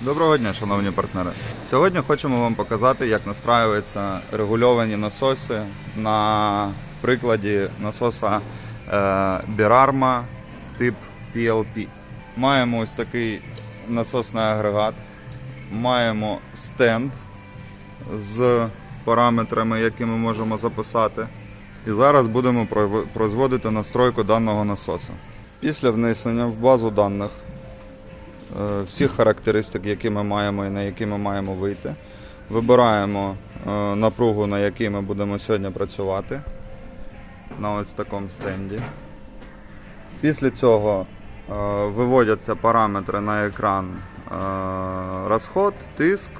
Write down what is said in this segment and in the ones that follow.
Доброго дня, шановні партнери. Сьогодні хочемо вам показати, як настраюються регульовані насоси на прикладі насоса е, Birarma тип PLP. Маємо ось такий насосний агрегат, маємо стенд з параметрами, які ми можемо записати. І зараз будемо производити настройку даного насосу. Після внесення в базу даних всіх характеристик, які ми маємо і на які ми маємо вийти. Вибираємо е, напругу, на якій ми будемо сьогодні працювати на ось такому стенді. Після цього е, виводяться параметри на екран е, розход, тиск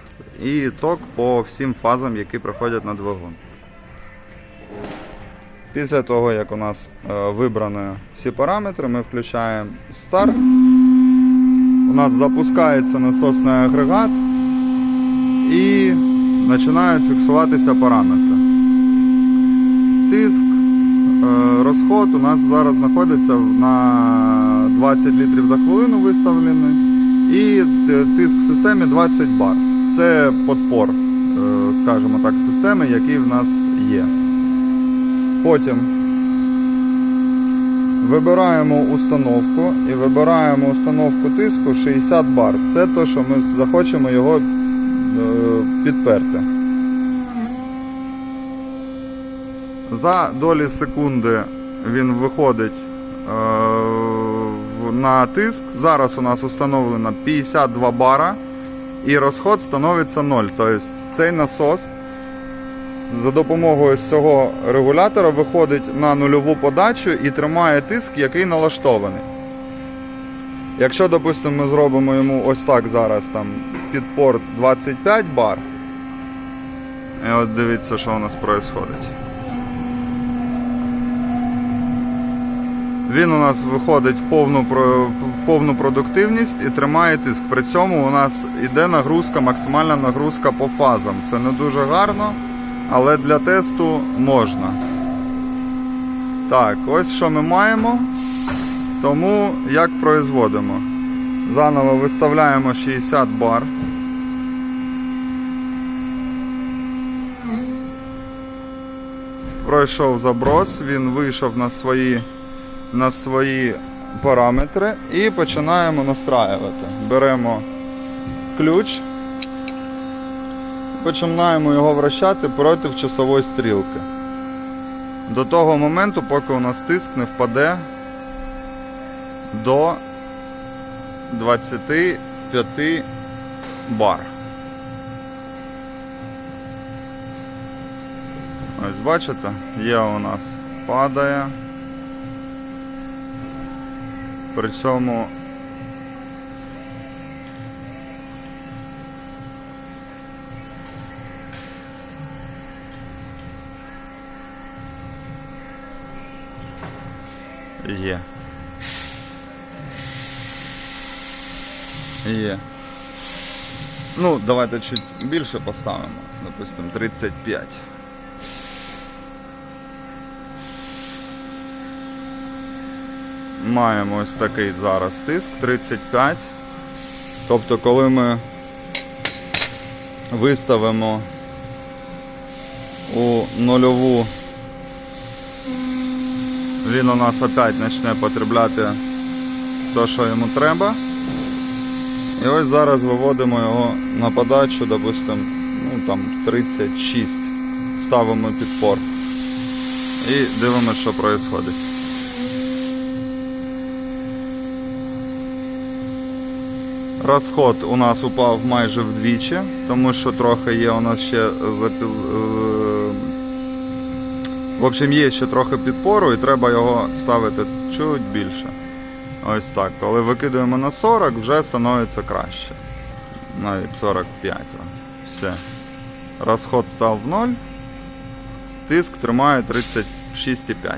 і ток по всім фазам, які приходять на двигун. Після того, як у нас е, вибрані всі параметри, ми включаємо старт. У нас запускається насосний агрегат і починають фіксуватися параметри. Тиск, е, розход у нас зараз знаходиться на 20 літрів за хвилину виставлений. І е, тиск в системі 20 бар. Це подпор, е, скажімо так, системи, який в нас є. Потім Вибираємо установку і вибираємо установку тиску 60 бар. Це те, що ми захочемо його е, підперти. За долі секунди він виходить е, на тиск. Зараз у нас установлено 52 бара і розход становиться 0. Тобто цей насос за допомогою цього регулятора виходить на нульову подачу і тримає тиск, який налаштований. Якщо, допустимо, ми зробимо йому ось так зараз там підпор 25 бар. І от дивіться, що у нас відбувається. Він у нас виходить в повну, в повну продуктивність і тримає тиск. При цьому у нас йде нагрузка, максимальна нагрузка по фазам. Це не дуже гарно, але для тесту можна. Так, ось що ми маємо. Тому як производимо? Заново виставляємо 60 бар. Пройшов заброс, він вийшов на свої, на свої параметри і починаємо настраювати. Беремо ключ, починаємо його вращати проти часової стрілки. До того моменту, поки у нас тиск не впаде до 25 бар. Ось бачите, є у нас падає. При цьому є. Є. Ну, давайте чуть більше поставимо. Допустимо 35. Маємо ось такий зараз тиск 35. Тобто, коли ми виставимо у нульову, він у нас опять почне потребляти те, що йому треба. І ось зараз виводимо його на подачу, допустимо, ну там 36. Ставимо підпор. І дивимося, що відбувається. Розход у нас упав майже вдвічі, тому що трохи є у нас ще запіз... е, В общем, є ще трохи підпору і треба його ставити чуть більше. Ось так. Коли викидуємо на 40, вже становиться краще. Навіть 45. Все. Розход став в 0. Тиск тримає 36,5.